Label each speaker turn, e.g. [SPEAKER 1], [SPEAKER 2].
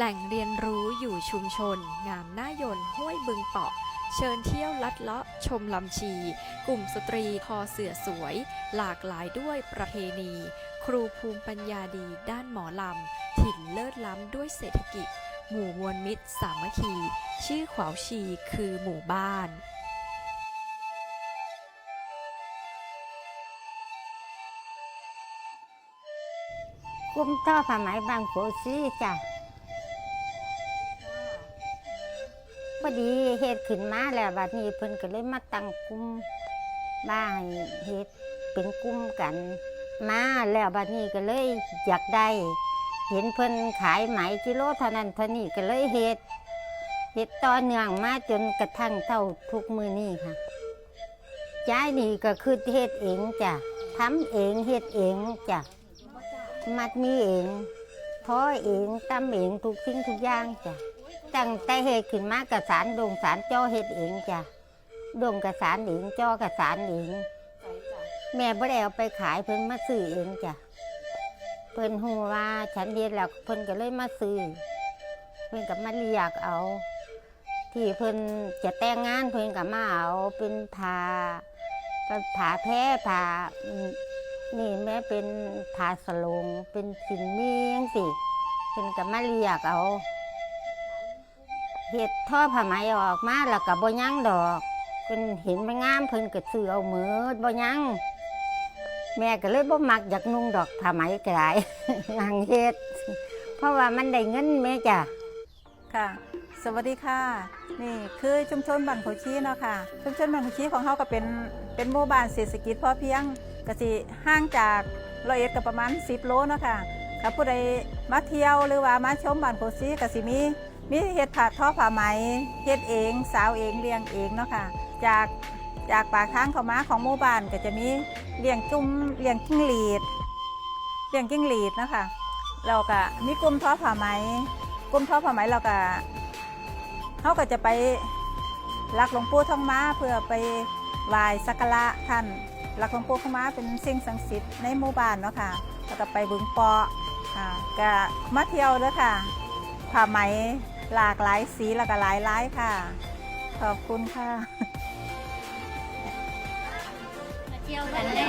[SPEAKER 1] แหล่งเรียนรู้อยู่ชุมชน งามหน้ายนห้วยบึงเปาะ เชิญเที่ยวลัดเลาะชมลำชี กลุ่มสตรีคอเสือสวย หลากหลายด้วยประเพณี ครูภูมิปัญญาดีด้านหมอลำ ถิ่นเลิศล้ำด้วยเศรษฐกิจ หมู่มวลมิตรสามัคคี ชื่อขวาวชีคือหมู่บ้าน
[SPEAKER 2] กลุ่มท่อผ้าไหมบางโขซีจ้ะ พอดีเฮ็ดขึ้นมาแล้วบัดนี้เพิ่นก็เลยมาตั้งกลุ่มบ้าให้เฮ็ดเป็นกลุ่มกัน มาแล้วบัดนี้ก็เลยอยากได้ เห็นเพิ่นขายไหมกิโลเท่านั้นเท่านี้ก็เลยเฮ็ดเฮ็ดต่อเนื่องมาจนกระทั่งเท่าทุกมือนี้ค่ะย้ายนี่ก็คือเฮ็ดเองจ้ะทำเองเฮ็ดเองจ้ะมัดมีเองท้อเองตำเองทุกสิ่งทุกอย่างจ้ะ ตั้งแต่เหตุขึ้นมากระสานดงสารจ้อเฮ็ดเองจ้ะดงกระสานเองจ้อกระสานเองแม่บ่ได้เอาไปขายเพิ่นมาซื้อเองจ้ะเพิ่นฮู้ว่าฉันเฮ็ดแล้วเพิ่นก็เลยมาซื้อเพิ่นก็มาเรียกเอา ที่เพิ่นจะแต่งงานเพิ่นก็มาเอาเป็นผ้าผ้าแพร่ผ้านี่แม่เป็นผาสลงเป็นสินมีจังสิเป็นกับมาเรียกเอา เห็ดท่อผ้าไหมออกมาแล้วกับบ่ยั้งดอกเป็นเห็นมันงามเพิ่นก็ซื้อเอามือบ่ยั้งแม่ก็เลยบ่มักอยากนุ่งดอกผ้าไหมก็ได้หางเฮ็ด เพราะว่ามันได้เงินแม่จ้ะ
[SPEAKER 3] ค่ะ สวัสดีค่ะ นี่คือชุมชนบ้านเขาชี้เนาะค่ะ ชุมชนบ้านเขาชี้ของเขาก็เป็นเป็นหมู่บ้านเศรษฐกิจพอเพียงก็สิห่างจากร้อยเอ็ดก็ประมาณ 10 โลเนาะค่ะถ้าผู้ใดมาเที่ยวหรือว่ามาชมบ้านเขาชี้ก็สิมี มีเฮ็ดผ้าทอผ้าไหมเฮ็ดเองสาวเองเลี้ยงเองเนาะค่ะ จากจากปากทางเข้ามาของหมู่บ้านก็จะมีเลี้ยงจุ้มเลี้ยงจิ้งหรีดเลี้ยงจิ้งหรีดเนาะค่ะเราก็มีกลุ่มทอผ้าไหมกลุ่มทอผ้าไหมเราก็เขาก็จะไปรักหลวงปู่ทองม้าเพื่อไปไหว้สักการะท่านรักหลวงปู่ทองม้าเป็นสิ่งศักดิ์สิทธิ์ในหมู่บ้านเนาะค่ะแล้วก็ไปบึงปอค่ะก็มาเที่ยวเด้อค่ะผ้าไหม หลากหลายสีแล้วก็หลายลายค่ะ ขอบคุณค่ะ
[SPEAKER 4] เที่ยวกันได้